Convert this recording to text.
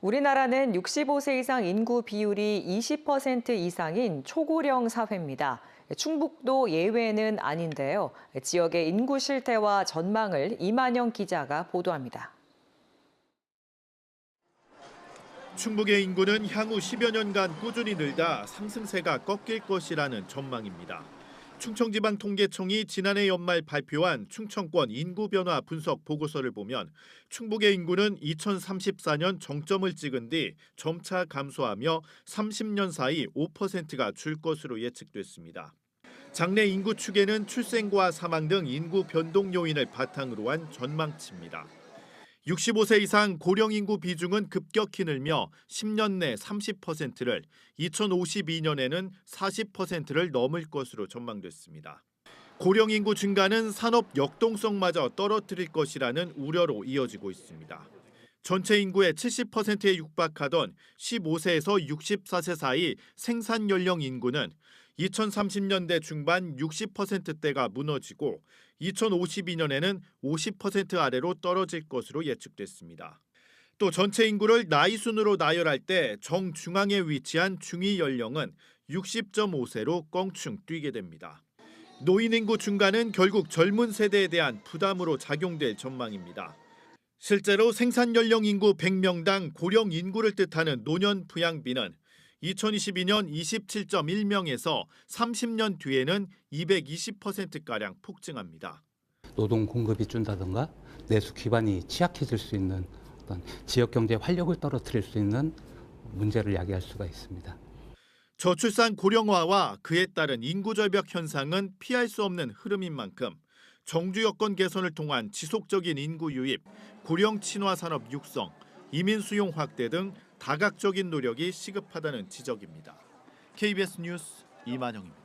우리나라는 65세 이상 인구 비율이 20% 이상인 초고령 사회입니다. 충북도 예외는 아닌데요. 지역의 인구 실태와 전망을 이만영 기자가 보도합니다. 충북의 인구는 향후 10여 년간 꾸준히 늘다 상승세가 꺾일 것이라는 전망입니다. 충청지방통계청이 지난해 연말 발표한 충청권 인구 변화 분석 보고서를 보면 충북의 인구는 2034년 정점을 찍은 뒤 점차 감소하며 30년 사이 5%가 줄 것으로 예측됐습니다. 장래 인구 추계는 출생과 사망 등 인구 변동 요인을 바탕으로 한 전망치입니다. 65세 이상 고령 인구 비중은 급격히 늘며 10년 내 30%를 2052년에는 40%를 넘을 것으로 전망됐습니다. 고령 인구 증가는 산업 역동성마저 떨어뜨릴 것이라는 우려로 이어지고 있습니다. 전체 인구의 70%에 육박하던 15세에서 64세 사이 생산 연령 인구는 2030년대 중반 60%대가 무너지고 2052년에는 50% 아래로 떨어질 것으로 예측됐습니다. 또 전체 인구를 나이 순으로 나열할 때 정중앙에 위치한 중위 연령은 60.5세로 껑충 뛰게 됩니다. 노인 인구 증가는 결국 젊은 세대에 대한 부담으로 작용될 전망입니다. 실제로 생산 연령 인구 100명당 고령 인구를 뜻하는 노년 부양비는 2022년 27.1명에서 30년 뒤에는 220%가량 폭증합니다. 노동 공급이 준다든가 내수 기반이 취약해질 수 있는 어떤 지역 경제 활력을 떨어뜨릴 수 있는 문제를 야기할 수가 있습니다. 저출산 고령화와 그에 따른 인구 절벽 현상은 피할 수 없는 흐름인 만큼 정주 여건 개선을 통한 지속적인 인구 유입, 고령 친화 산업 육성, 이민 수용 확대 등 다각적인 노력이 시급하다는 지적입니다. KBS 뉴스 이만영입니다.